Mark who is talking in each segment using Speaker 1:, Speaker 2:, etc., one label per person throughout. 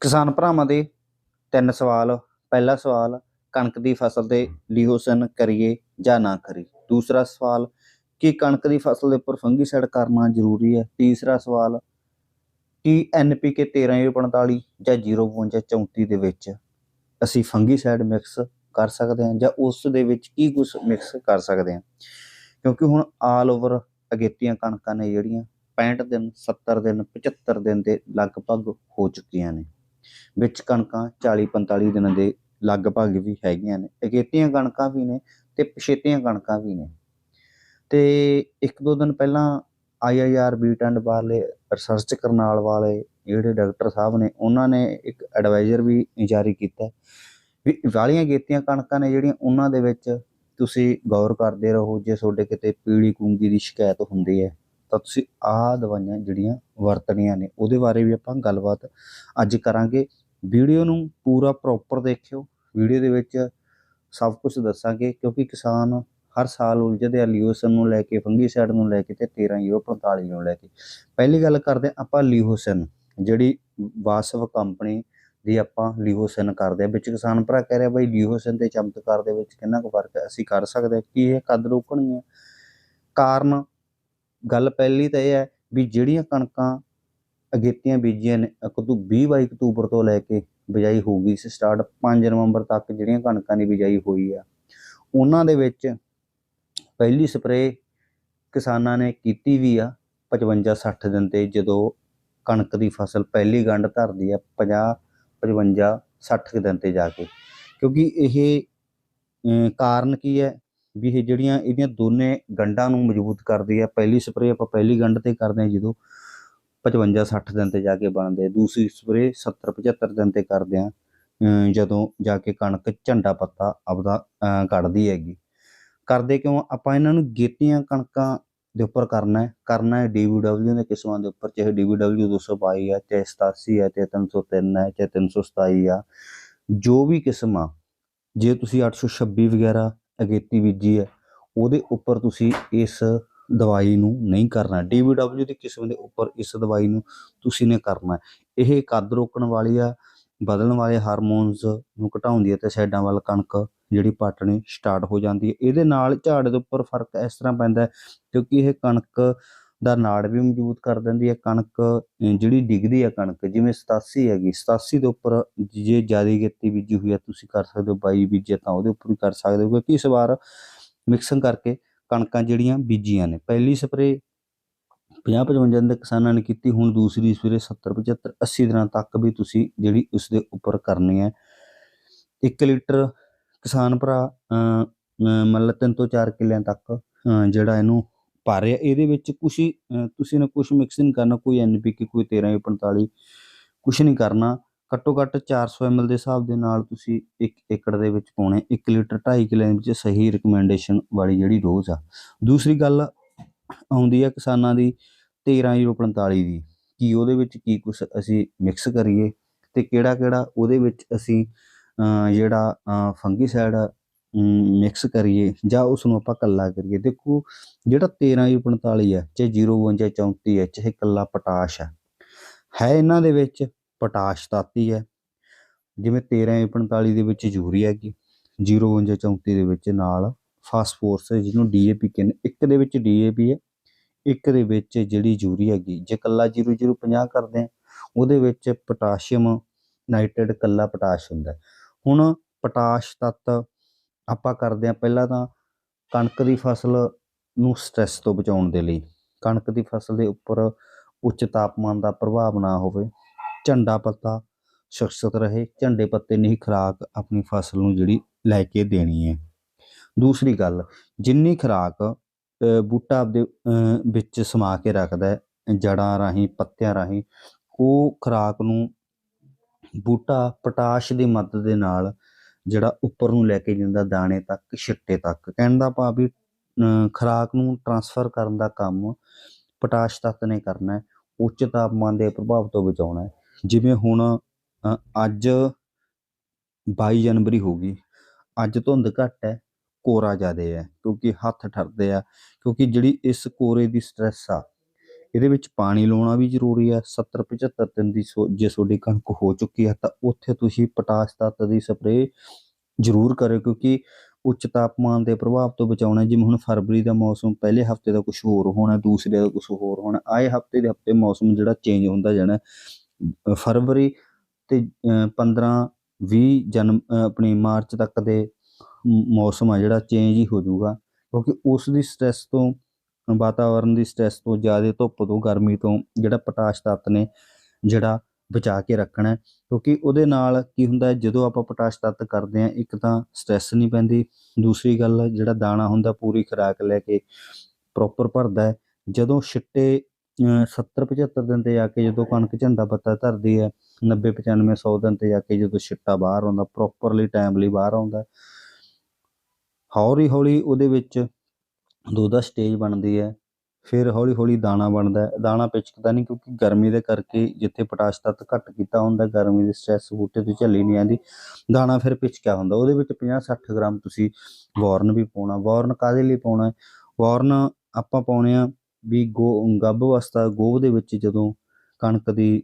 Speaker 1: ਕਿਸਾਨ ਭਰਾਵਾਂ ਦੇ ਤਿੰਨ ਸਵਾਲ ਪਹਿਲਾ ਸਵਾਲ ਕਣਕ ਦੀ ਫਸਲ ਤੇ ਲੀਹੋਸਨ ਕਰੀਏ ਜਾਂ ਨਾ ਕਰੀਏ? ਦੂਸਰਾ ਸਵਾਲ ਕੀ ਕਣਕ ਦੀ ਫਸਲ ਦੇ ਉੱਪਰ ਫੰਗੀਸਾਈਡ ਕਰਨਾ ਜ਼ਰੂਰੀ ਹੈ? ਤੀਸਰਾ ਸਵਾਲ ਕੀ ਐਨਪੀਕੇ 1345 ਜਾਂ 052 34 ਦੇ ਵਿੱਚ ਅਸੀਂ ਫੰਗੀਸਾਈਡ ਮਿਕਸ ਕਰ ਸਕਦੇ ਹਾਂ ਜਾਂ ਉਸ ਦੇ ਵਿੱਚ ਕੀ ਕੁਝ ਮਿਕਸ ਕਰ ਸਕਦੇ ਹਾਂ? ਕਿਉਂਕਿ ਹੁਣ ਆਲ ਓਵਰ ਅਗੇਤੀਆਂ ਕਣਕਾਂ ਨੇ ਜਿਹੜੀਆਂ 65 ਦਿਨ 70 ਦਿਨ 75 ਦਿਨ ਦੇ ਲਗਭਗ ਹੋ ਚੁੱਕੀਆਂ ਨੇ। ਵਿੱਚ ਕਣਕਾਂ 40 45 ਦਿਨਾਂ ਦੇ ਲਗਭਗ ਵੀ ਹੈਗੀਆਂ ਨੇ। ਅਗੇਤੀਆਂ ਕਣਕਾਂ ਵੀ ਨੇ ਤੇ ਪਛੇਤੀਆਂ ਕਣਕਾਂ ਵੀ ਨੇ। ਤੇ ਇੱਕ ਦੋ ਦਿਨ ਪਹਿਲਾਂ ਆਈਆਈਆਰ ਬੀਟ ਐਂਡ ਵਾਲੇ ਰਿਸਰਚ ਕਰਨਾਲ ਵਾਲੇ ਜਿਹੜੇ ਡਾਕਟਰ ਸਾਹਿਬ ਨੇ, ਉਹਨਾਂ ਨੇ ਇੱਕ ਐਡਵਾਈਜ਼ਰ ਵੀ ਜਾਰੀ ਕੀਤਾ ਵੀ ਵਾਲੀਆਂ ਗੇਤੀਆਂ ਕਣਕਾਂ ਨੇ ਜਿਹੜੀਆਂ, ਉਹਨਾਂ ਦੇ ਵਿੱਚ ਤੁਸੀਂ ਗੌਰ ਕਰਦੇ ਰਹੋ, ਜੇ ਤੁਹਾਡੇ ਕਿਤੇ ਪੀਲੀ ਕੁੰਗੀ ਦੀ ਸ਼ਿਕਾਇਤ ਹੁੰਦੀ ਹੈ ਤਾਂ ਤੁਸੀਂ ਆਹ ਦਵਾਈਆਂ ਜਿਹੜੀਆਂ ਵਰਤਣੀਆਂ ਨੇ, ਉਹਦੇ ਬਾਰੇ ਵੀ ਆਪਾਂ ਗੱਲਬਾਤ ਅੱਜ ਕਰਾਂਗੇ। ਵੀਡੀਓ ਨੂੰ ਪੂਰਾ ਪ੍ਰੋਪਰ ਦੇਖਿਓ। ਵੀਡੀਓ ਦੇ ਵਿੱਚ ਸਭ ਕੁਝ ਦੱਸਾਂਗੇ, ਕਿਉਂਕਿ ਕਿਸਾਨ ਹਰ ਸਾਲ ਉਲਝਦੇ ਆ ਲੀਓਸਨ ਨੂੰ ਲੈ ਕੇ, ਫੰਗੀਸਾਈਡ ਨੂੰ ਲੈ ਕੇ ਤੇ 13045 ਨੂੰ ਲੈ ਕੇ। ਪਹਿਲੀ ਗੱਲ ਕਰਦੇ ਹਾਂ ਆਪਾਂ ਲੀਓਸਨ ਜਿਹੜੀ ਵਾਸਵ ਕੰਪਨੀ ਦੀ ਆਪਾਂ ਲੀਓਸਨ ਕਰਦੇ ਆ ਵਿੱਚ ਕਿਸਾਨ ਭਰਾ ਕਹਿ ਰਿਹਾ, ਬਈ ਲੀਓਸਨ ਤੇ ਚਮਤਕਾਰ ਦੇ ਵਿੱਚ ਕਿੰਨਾ ਕੁ ਫ਼ਰਕ ਹੈ? ਅਸੀਂ ਕਰ ਸਕਦੇ ਹਾਂ। ਕੀ ਇਹ ਕਦ ਰੋਕਣੀ ਹੈ ਕਾਰਨ ਗੱਲ ਪਹਿਲੀ ਤਾਂ ਇਹ ਹੈ ਵੀ ਜਿਹੜੀਆਂ ਕਣਕਾਂ ਅਗੇਤੀਆਂ ਬੀਜੀਆਂ ਨੇ ਅਕਤੂ 20 22 ਅਕਤੂਬਰ ਤੋਂ ਲੈ ਕੇ ਬਿਜਾਈ ਹੋ ਗਈ ਸੀ ਸਟਾਰਟ 5 ਨਵੰਬਰ ਤੱਕ ਜਿਹੜੀਆਂ ਕਣਕਾਂ ਦੀ ਬਿਜਾਈ ਹੋਈ ਆ, ਉਹਨਾਂ ਦੇ ਵਿੱਚ ਪਹਿਲੀ ਸਪਰੇਅ ਕਿਸਾਨਾਂ ਨੇ ਕੀਤੀ ਵੀ ਆ 55 60 ਦਿਨ ਤੇ, ਜਦੋਂ ਕਣਕ ਦੀ ਫਸਲ ਪਹਿਲੀ ਗੰਢ ਧਰਦੀ ਆ 50 55 60 ਦਿਨ ਤੇ ਜਾ ਕੇ, ਕਿਉਂਕਿ ਇਹ ਕਾਰਨ ਕੀ ਹੈ? ਵੀ ਇਹ ਜਿਹੜੀਆਂ ਇਹਦੀਆਂ ਦੋਨੇ ਗੰਢਾਂ ਨੂੰ ਮਜ਼ਬੂਤ ਕਰਦੀ ਹੈ। ਪਹਿਲੀ ਸਪਰੇਅ ਆਪਾਂ ਪਹਿਲੀ ਗੰਢ ਤੇ ਕਰਦੇ ਹਾਂ ਜਦੋਂ 55 60 ਦਿਨ ਤੇ ਜਾ ਕੇ ਬਣਦੇ ਦੂਸਰੀ ਸਪਰੇਅ 70 75 ਦਿਨ ਤੇ ਕਰਦੇ ਆ ਜਦੋਂ ਜਾ ਕੇ ਕਣਕ ਝੰਡਾ ਪੱਤਾ ਆਪਦਾ ਕੱਢਦੀ ਹੈਗੀ। ਕਰਦੇ ਕਿਉਂ? ਆਪਾਂ ਇਹਨਾਂ ਨੂੰ ਗੇਤੀਆਂ ਕਣਕਾਂ ਦੇ ਉੱਪਰ ਕਰਨਾ ਹੈ। ਕਰਨਾ ਹੈ ਡੀਵੀਡਬਲਯੂ ਦੇ ਕਿਸਮਾਂ ਦੇ ਉੱਪਰ, ਚਾਹੇ ਡੀਵੀਡਬਲਯੂ 222 ਆ, ਚਾਹੇ 87 ਹੈ ਚਾਹੇ 303 ਹੈ ਚਾਹੇ 327 ਆ। ਜੋ ਵੀ ਕਿਸਮ ਆ ਜੇ ਤੁਸੀਂ 826 ਵਗੈਰਾ ਅਗੇਤੀ ਬੀਜੀ ਹੈ, ਉਹਦੇ ਉੱਪਰ ਤੁਸੀਂ ਇਸ ਦਵਾਈ ਨੂੰ ਨਹੀਂ ਕਰਨਾ। ਡੀਵੀਡਬਲਯੂ ਦੀ ਕਿਸਮ ਦੇ ਉੱਪਰ ਇਸ ਦਵਾਈ ਨੂੰ ਤੁਸੀਂ ਨੇ ਕਰਨਾ ਇਹ ਕੱਦ ਰੋਕਣ ਵਾਲੀ ਆ, ਬਦਲਣ ਵਾਲੇ ਹਾਰਮੋਨਸ ਨੂੰ ਘਟਾਉਂਦੀ ਹੈ ਤੇ ਸਾਈਡਾਂ ਵੱਲ ਕਣਕ ਜਿਹੜੀ ਪਾਟਣੀ ਸਟਾਰਟ ਹੋ ਜਾਂਦੀ ਹੈ। ਇਹਦੇ ਨਾਲ ਝਾੜ ਦੇ ਉੱਪਰ ਫ਼ਰਕ ਇਸ ਤਰ੍ਹਾਂ ਪੈਂਦਾ ਕਿਉਂਕਿ ਇਹ ਕਣਕ ਦਾ ਨਾੜ ਵੀ ਮਜ਼ਬੂਤ ਕਰ ਦਿੰਦੀ ਹੈ ਕਣਕ ਜਿਹੜੀ ਡਿੱਗਦੀ ਹੈ ਕਣਕ ਜਿਵੇਂ 87 ਹੈਗੀ 87 ਦੇ ਉੱਪਰ ਜੇ ਜ਼ਿਆਦਾ ਗੇਤੀ ਬੀਜੀ ਹੋਈ ਹੈ ਤੁਸੀਂ ਕਰ ਸਕਦੇ ਹੋ 22 ਬੀਜੇ ਤਾਂ ਉਹਦੇ ਉੱਪਰ ਵੀ ਕਰ ਸਕਦੇ ਹੋ ਕਿਉਂਕਿ ਇਸ ਵਾਰ ਮਿਕਸਿੰਗ ਕਰਕੇ ਕਣਕਾਂ ਜਿਹੜੀਆਂ ਬੀਜੀਆਂ ਨੇ ਪਹਿਲੀ ਸਪਰੇ 50 55 ਦੇ ਕਿਸਾਨਾਂ ਨੇ ਕੀਤੀ ਹੁਣ ਦੂਸਰੀ ਸਪਰੇ 70 75 80 ਦਿਨਾਂ ਤੱਕ ਵੀ ਤੁਸੀਂ ਜਿਹੜੀ ਉਸ ਦੇ ਉੱਪਰ ਕਰਨੀ ਹੈ। 1 ਲੀਟਰ ਕਿਸਾਨ ਭਰਾ ਅਮ, ਮਤਲਬ 3 ਤੋਂ 4 ਕਿੱਲਿਆਂ ਤੱਕ ਜਿਹੜਾ ਇਹਨੂੰ ਭਰ ਰਿਹਾ। ਇਹਦੇ ਵਿੱਚ ਕੁਛ ਹੀ ਤੁਸੀਂ ਨੇ ਕੁਛ ਮਿਕਸਿੰਗ ਕਰਨਾ, ਕੋਈ ਐਨਪੀਕੇ ਕੋਈ 13 45 ਕੁਛ ਨਹੀਂ ਕਰਨਾ। ਘੱਟੋ ਘੱਟ 400 ml ਦੇ ਹਿਸਾਬ ਦੇ ਨਾਲ ਤੁਸੀਂ 1 ਏਕੜ ਦੇ ਵਿੱਚ ਪਾਉਣੇ। 1 ਲੀਟਰ 2.5 ਕਿੱਲੇ ਦੇ ਵਿੱਚ ਸਹੀ ਰਿਕਮੈਂਡੇਸ਼ਨ ਵਾਲੀ ਜਿਹੜੀ ਰੋਜ਼ ਆ। ਦੂਸਰੀ ਗੱਲ ਆਉਂਦੀ ਹੈ ਕਿਸਾਨਾਂ ਦੀ 13045 ਦੀ, ਕੀ ਉਹਦੇ ਵਿੱਚ ਕੀ ਕੁਛ ਅਸੀਂ ਮਿਕਸ ਕਰੀਏ ਤੇ ਕਿਹੜਾ ਕਿਹੜਾ ਉਹਦੇ ਵਿੱਚ ਅਸੀਂ ਜਿਹੜਾ ਫੰਗੀਸਾਈਡ ਮਿਕਸ ਕਰੀਏ ਜਾਂ ਉਸ ਨੂੰ ਆਪਾਂ ਕੱਲਾ ਕਰੀਏ। ਦੇਖੋ, ਜਿਹੜਾ 1345 ਹੈ ਚਾਹੇ 052 34 ਹੈ ਚਾਹੇ ਕੱਲਾ ਪੋਟਾਸ਼ ਹੈ ਹੈ ਇਹਨਾਂ ਦੇ ਵਿੱਚ ਪੋਟਾਸ਼ ਤੱਤ ਹੀ ਹੈ ਜਿਵੇਂ 1345 ਦੇ ਵਿੱਚ ਯੂਰੀਆ ਹੈਗੀ 052 34 ਦੇ ਵਿੱਚ ਨਾਲ ਫਾਸਫੋਰਸ ਹੈ ਜਿਹਨੂੰ ਡੀਏਪੀ ਕਹਿੰਦੇ ਇੱਕ ਦੇ ਵਿੱਚ ਡੀਏਪੀ ਹੈ ਇੱਕ ਦੇ ਵਿੱਚ ਜਿਹੜੀ ਯੂਰੀਆ ਹੈਗੀ, ਜੇ ਕੱਲਾ 0050 ਕਰਦੇ ਆ, ਉਹਦੇ ਵਿੱਚ ਪੋਟਾਸ਼ੀਅਮ ਨਾਈਟ੍ਰੇਟ ਕੱਲਾ ਪੋਟਾਸ਼ ਹੁੰਦਾ। ਹੁਣ ਪੋਟਾਸ਼ ਤੱਤ ਆਪਾਂ ਕਰਦੇ ਆ ਪਹਿਲਾਂ ਤਾਂ ਕਣਕ ਦੀ ਫਸਲ ਨੂੰ ਸਟ੍ਰੈਸ ਤੋਂ ਬਚਾਉਣ ਦੇ ਲਈ, ਕਣਕ ਦੀ ਫਸਲ ਦੇ ਉੱਪਰ ਉੱਚ ਤਾਪਮਾਨ ਦਾ ਪ੍ਰਭਾਵ ਨਾ ਹੋਵੇ, ਝੰਡਾ ਪੱਤਾ ਸੁਰੱਖਿਅਤ ਰਹੇ, ਝੰਡੇ ਪੱਤੇ ਨਹੀਂ ਖੁਰਾਕ ਆਪਣੀ ਫਸਲ ਨੂੰ ਜਿਹੜੀ ਲੈ ਕੇ ਦੇਣੀ ਹੈ। ਦੂਸਰੀ ਗੱਲ, ਜਿੰਨੀ ਖੁਰਾਕ ਬੂਟਾ ਆਪਦੇ ਵਿੱਚ ਸਮਾ ਕੇ ਰੱਖਦਾ ਹੈ, ਜੜਾਂ ਰਾਹੀਂ, ਪੱਤਿਆਂ ਰਾਹੀਂ, ਉਹ ਖੁਰਾਕ ਨੂੰ ਬੂਟਾ, ਪੋਟਾਸ਼ ਦੀ ਮਦਦ ਦੇ ਨਾਲ ਜਿਹੜਾ ਉੱਪਰ ਨੂੰ ਲੈ ਕੇ ਜਾਂਦਾ ਦਾਣੇ ਤੱਕ ਛਿੱਟੇ ਤੱਕ। ਕਹਿਣ ਦਾ ਭਾਵ ਵੀ ਅ, ਖੁਰਾਕ ਨੂੰ ਟਰਾਂਸਫਰ ਕਰਨ ਦਾ ਕੰਮ ਪੋਟਾਸ਼ ਤੱਤ ਨੇ ਕਰਨਾ ਹੈ ਉੱਚ ਤਾਪਮਾਨ ਦੇ ਪ੍ਰਭਾਵ ਤੋਂ ਬਚਾਉਣਾ ਹੈ। ਜਿਵੇਂ ਹੁਣ ਅੱਜ 22 ਜਨਵਰੀ ਹੋ ਗਈ ਅੱਜ ਧੁੰਦ ਘੱਟ ਹੈ ਕੋਰਾ ਜ਼ਿਆਦਾ ਹੈ ਕਿਉਂਕਿ ਹੱਥ ਠਰਦੇ ਆ ਕਿਉਂਕਿ ਜਿਹੜੀ ਇਸ ਕੋਰੇ ਦੀ ਸਟ੍ਰੈਸ ਆ ਇਹਦੇ ਵਿੱਚ ਪਾਣੀ ਲਾਉਣਾ ਵੀ ਜ਼ਰੂਰੀ ਹੈ 70 75 ਦਿਨ ਦੀ ਸੋ- ਜੇ ਤੁਹਾਡੀ ਕਣਕ ਹੋ ਚੁੱਕੀ ਹੈ ਤਾਂ ਉੱਥੇ ਤੁਸੀਂ ਪੋਟਾਸ਼ ਤੱਤ ਦੀ ਸਪਰੇਅ ਜ਼ਰੂਰ ਕਰਿਓ ਕਿਉਂਕਿ ਉੱਚ ਤਾਪਮਾਨ ਦੇ ਪ੍ਰਭਾਵ ਤੋਂ ਬਚਾਉਣਾ ਜਿਵੇਂ ਹੁਣ ਫਰਵਰੀ ਦਾ ਮੌਸਮ ਪਹਿਲੇ ਹਫ਼ਤੇ ਦਾ ਕੁਝ ਹੋਰ ਹੋਣਾ ਦੂਸਰੇ ਦਾ ਕੁਝ ਹੋਰ ਹੋਣਾ ਆਏ ਹਫ਼ਤੇ ਦੇ ਹਫ਼ਤੇ ਮੌਸਮ ਜਿਹੜਾ ਚੇਂਜ ਹੁੰਦਾ ਜਾਣਾ। ਫਰਵਰੀ ਤੇ ਅ, 15 20 ਜਨ ਆਪਣੀ ਮਾਰਚ ਤੱਕ ਦੇ ਮੌਸਮ ਆ ਜਿਹੜਾ ਚੇਂਜ ਹੀ ਹੋ ਜਾਊਗਾ ਕਿਉਂਕਿ ਉਸ ਦੀ ਸਟ੍ਰੈਸ ਤੋਂ ਵਾਤਾਵਰਣ ਦੀ ਸਟ੍ਰੈਸ ਤੋਂ ਜ਼ਿਆਦਾ ਧੁੱਪ ਤੋਂ ਗਰਮੀ ਤੋਂ ਜਿਹੜਾ ਪੋਟਾਸ਼ ਤੱਤ ਨੇ ਜਿਹੜਾ ਬਚਾ ਕੇ ਰੱਖਣਾ ਕਿਉਂਕਿ ਉਹਦੇ ਨਾਲ ਕੀ ਹੁੰਦਾ ਜਦੋਂ ਆਪਾਂ ਪੋਟਾਸ਼ ਤੱਤ ਕਰਦੇ ਹਾਂ, ਇੱਕ ਤਾਂ ਸਟ੍ਰੈਸ ਨਹੀਂ ਪੈਂਦੀ, ਦੂਸਰੀ ਗੱਲ ਜਿਹੜਾ ਦਾਣਾ ਹੁੰਦਾ ਪੂਰੀ ਖੁਰਾਕ ਲੈ ਕੇ ਪ੍ਰੋਪਰ ਭਰਦਾ ਜਦੋਂ ਛਿੱਟੇ 70 75 ਦਿਨ ਤੇ ਜਾ ਕੇ ਜਦੋਂ ਕਣਕ ਝੰਡਾ ਪੱਤਾ ਧਰਦੀ ਹੈ 90 95 100 ਦਿਨ ਤੇ ਜਾ ਕੇ ਜਦੋਂ ਛਿੱਟਾ ਬਾਹਰ ਆਉਂਦਾ ਪ੍ਰੋਪਰਲੀ ਟਾਈਮਲੀ ਬਾਹਰ ਆਉਂਦਾ ਹੌਲੀ ਹੌਲੀ ਉਹਦੇ ਵਿੱਚ ਦੋ ਦਾ ਸਟੇਜ ਬਣਦੀ ਹੈ, ਫਿਰ ਹੌਲੀ ਹੌਲੀ ਦਾਣਾ ਬਣਦਾ ਦਾਣਾ ਪਿਚਕਦਾ ਨਹੀਂ ਕਿਉਂਕਿ ਗਰਮੀ ਦੇ ਕਰਕੇ ਜਿੱਥੇ ਪੋਟਾਸ਼ ਤੱਤ ਘੱਟ ਕੀਤਾ ਹੁੰਦਾ, ਗਰਮੀ ਦੀ ਸਟ੍ਰੈਸ ਬੂਟੇ ਤੋਂ ਝੱਲੀ ਨਹੀਂ ਆਉਂਦੀ। ਦਾਣਾ ਫਿਰ ਪਿਚਕਿਆ ਹੁੰਦਾ। ਉਹਦੇ ਵਿੱਚ 50 60 ਗ੍ਰਾਮ ਤੁਸੀਂ ਵਾਰਨ ਵੀ ਪਾਉਣਾ। ਵਾਰਨ ਕਾਦੇ ਲਈ ਪਾਉਣਾ ਹੈ? ਵਾਰਨ ਆਪਾਂ ਪਾਉਣੇ ਆ ਵੀ ਗੋ, ਗੱਭ ਅਵਸਥਾ ਗੋਭ ਦੇ ਵਿੱਚ ਜਦੋਂ ਕਣਕ ਦੀ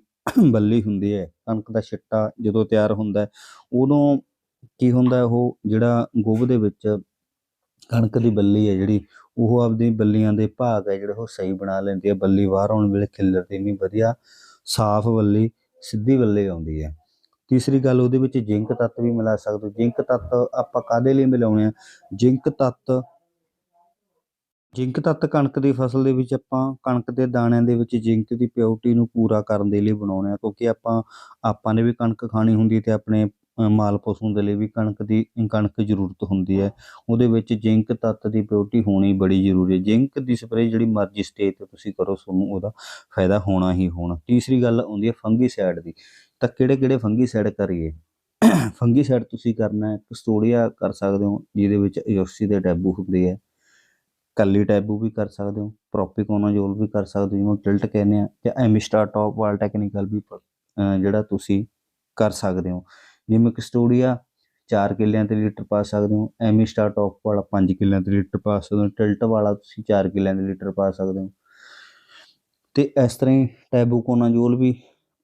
Speaker 1: ਬੱਲੀ ਹੁੰਦੀ ਹੈ, ਕਣਕ ਦਾ ਛਿੱਟਾ ਜਦੋਂ ਤਿਆਰ ਹੁੰਦਾ ਉਦੋਂ ਕੀ ਹੁੰਦਾ ਉਹ ਜਿਹੜਾ ਗੋਭ ਦੇ ਵਿੱਚ ਕਣਕ ਦੀ ਬੱਲੀ ਹੈ ਜਿਹੜੀ, ਉਹ ਆਪਦੀ ਬੱਲੀਆਂ ਦੇ ਭਾਗ ਹੈ ਜਿਹੜੇ ਉਹ ਸਹੀ ਬਣਾ ਲੈਂਦੀ ਹੈ। ਬੱਲੀ ਬਾਹਰ ਆਉਣ ਵੇਲੇ ਖਿੱਲਰਦੀ ਨਹੀਂ ਵਧੀਆ ਸਾਫ਼ ਬੱਲੀ, ਸਿੱਧੀ ਬੱਲੀ ਆਉਂਦੀ ਹੈ। ਤੀਸਰੀ ਗੱਲ, ਉਹਦੇ ਵਿੱਚ ਜ਼ਿੰਕ ਤੱਤ ਵੀ ਮਿਲਾ ਸਕਦੇ ਹੋ। ਜ਼ਿੰਕ ਤੱਤ ਆਪਾਂ ਕਾਦੇ ਲਈ ਮਿਲਾਉਣੇ ਆ? ਜ਼ਿੰਕ ਤੱਤ ਜ਼ਿੰਕ ਤੱਤ ਕਣਕ ਦੀ ਫਸਲ ਦੇ ਵਿੱਚ ਆਪਾਂ ਕਣਕ ਦੇ ਦਾਣਿਆਂ ਦੇ ਵਿੱਚ ਜ਼ਿੰਕ ਦੀ ਪਿਓਰਟੀ ਨੂੰ ਪੂਰਾ ਕਰਨ ਦੇ ਲਈ ਬਣਾਉਣੇ ਆ, ਕਿਉਂਕਿ ਆਪਾਂ ਆਪਾਂ ਨੇ ਵੀ ਕਣਕ ਖਾਣੀ ਹੁੰਦੀ ਤੇ ਆਪਣੇ ਮਾਲ ਪਸ਼ੂ ਦੇ ਲਈ ਵੀ ਕਣਕ ਦੀ, ਕਣਕ ਜ਼ਰੂਰਤ ਹੁੰਦੀ ਹੈ। ਉਹਦੇ ਵਿੱਚ ਜ਼ਿੰਕ ਤੱਤ ਦੀ ਪਿਓਰਟੀ ਹੋਣੀ ਬੜੀ ਜ਼ਰੂਰੀ ਹੈ। ਜ਼ਿੰਕ ਦੀ ਸਪਰੇਅ ਜਿਹੜੀ ਮਰਜ਼ੀ ਸਟੇਜ ਤੇ ਤੁਸੀਂ ਕਰੋ, ਤੁਹਾਨੂੰ ਉਹਦਾ ਫਾਇਦਾ ਹੋਣਾ ਹੀ ਹੋਣਾ। ਤੀਸਰੀ ਗੱਲ ਆਉਂਦੀ ਹੈ ਫੰਗੀਸਾਈਡ ਦੀ। ਤਾਂ ਕਿਹੜੇ ਕਿਹੜੇ ਫੰਗੀਸਾਈਡ ਕਰੀਏ? ਫੰਗੀਸਾਈਡ ਤੁਸੀਂ ਕਰਨਾ ਹੈ ਕਸਟੋਡੀਆ ਕਰ ਸਕਦੇ ਹੋ, ਜਿਹਦੇ ਵਿੱਚ ਇਓਕਸੀ ਦੇ ਟੈਬੂ ਹੁੰਦੇ ਹੈ। ਕੱਲੀ ਟੈਬੂ ਵੀ ਕਰ ਸਕਦੇ ਹੋ ਪ੍ਰੋਪੀਕੋਨਾਜੋਲ ਵੀ ਕਰ ਸਕਦੇ ਹੋ ਜਿਵੇਂ ਟਿਲਟ ਕਹਿੰਦੇ ਆ, ਜਾਂ ਐਮਿਸਟਾ ਟੌਪ ਵਾਲ ਟੈਕਨੀਕਲ ਵੀ ਜਿਹੜਾ ਤੁਸੀਂ ਕਰ ਸਕਦੇ ਹੋ। ਜਿਵੇਂ ਕਸਟੋਡੀਆ 4 ਕਿੱਲਿਆਂ ਤੇ ਲੀਟਰ ਪਾ ਸਕਦੇ ਹੋ। ਐਮਿਸਟਾ ਟੌਪ ਵਾਲਾ 5 ਕਿੱਲਿਆਂ ਤੇ ਲੀਟਰ ਪਾ ਸਕਦੇ ਹੋ। ਟਿਲਟ ਵਾਲਾ ਤੁਸੀਂ 4 ਕਿੱਲਿਆਂ ਦੇ ਲੀਟਰ ਪਾ ਸਕਦੇ ਹੋ। ਤੇ ਇਸ ਤਰ੍ਹਾਂ ਹੀ ਟੈਬੂਕੋਨਾਜੋਲ ਵੀ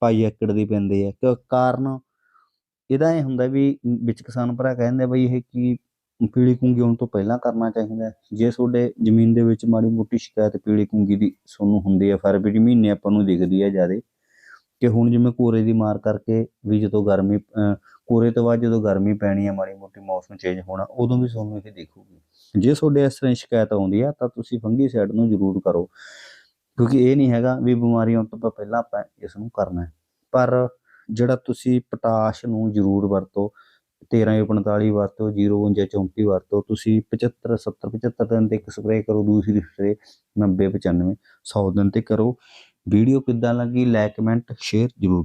Speaker 1: ਪਾਈ ਏਕੜ ਦੀ ਪੈਂਦੇ ਆ। ਕਿ, ਕਾਰਨ ਇਹਦਾ ਇਹ ਹੁੰਦਾ ਵੀ ਵਿੱਚ ਕਿਸਾਨ ਭਰਾ ਕਹਿੰਦੇ ਬਈ ਇਹ ਕੀ ਪੀਲੀ ਕੁੰਗੀ ਆਉਣ ਤੋਂ ਪਹਿਲਾਂ ਕਰਨਾ ਚਾਹੀਦਾ ਜੇ ਤੁਹਾਡੇ ਜ਼ਮੀਨ ਦੇ ਵਿੱਚ ਮਾੜੀ ਮੋਟੀ ਸ਼ਿਕਾਇਤ ਪੀਲੀ ਕੁੰਗੀ ਦੀ ਤੁਹਾਨੂੰ ਹੁੰਦੀ ਹੈ, ਫਰਵਰੀ ਮਹੀਨੇ ਆਪਾਂ ਨੂੰ ਦਿਖਦੀ ਹੈ ਜ਼ਿਆਦਾ। ਕਿ ਹੁਣ ਜਿਵੇਂ ਕੋਰੇ ਦੀ ਮਾਰ ਕਰਕੇ ਵੀ ਜਦੋਂ ਗਰਮੀ ਕੋਰੇ ਤੋਂ ਬਾਅਦ ਜਦੋਂ ਗਰਮੀ ਪੈਣੀ ਹੈ ਮਾੜੀ ਮੋਟੀ ਮੌਸਮ ਚੇਂਜ ਹੋਣਾ, ਉਦੋਂ ਵੀ ਤੁਹਾਨੂੰ ਇਹ ਦੇਖੂਗੀ। ਜੇ ਤੁਹਾਡੇ ਇਸ ਤਰ੍ਹਾਂ ਦੀ ਸ਼ਿਕਾਇਤ ਆਉਂਦੀ ਹੈ ਤਾਂ ਤੁਸੀਂ ਫੰਗੀਸਾਈਡ ਨੂੰ ਜ਼ਰੂਰ ਕਰੋ। ਕਿਉਂਕਿ ਇਹ ਨਹੀਂ ਹੈਗਾ ਵੀ ਬਿਮਾਰੀ ਆਉਣ ਤੋਂ ਪਹਿਲਾਂ ਆਪਾਂ ਇਸ ਨੂੰ ਕਰਨਾ ਹੈ। ਪਰ ਜਿਹੜਾ ਤੁਸੀਂ ਪੋਟਾਸ਼ ਨੂੰ ਜ਼ਰੂਰ ਵਰਤੋ 1345 ਵਰਤੋ 052 34 ਵਰਤੋ, ਤੁਸੀਂ 75 70 75 ਦਿਨ ਤੇ ਇੱਕ ਸਪਰੇਅ ਕਰੋ, ਦੂਸਰੀ ਸਪਰੇਅ 90 95 100 ਦਿਨ ਤੇ ਕਰੋ। ਵੀਡੀਓ ਕਿੱਦਾਂ ਲੱਗੀ ਲਾਈਕ ਕਮੈਂਟ ਸ਼ੇਅਰ ਜ਼ਰੂਰ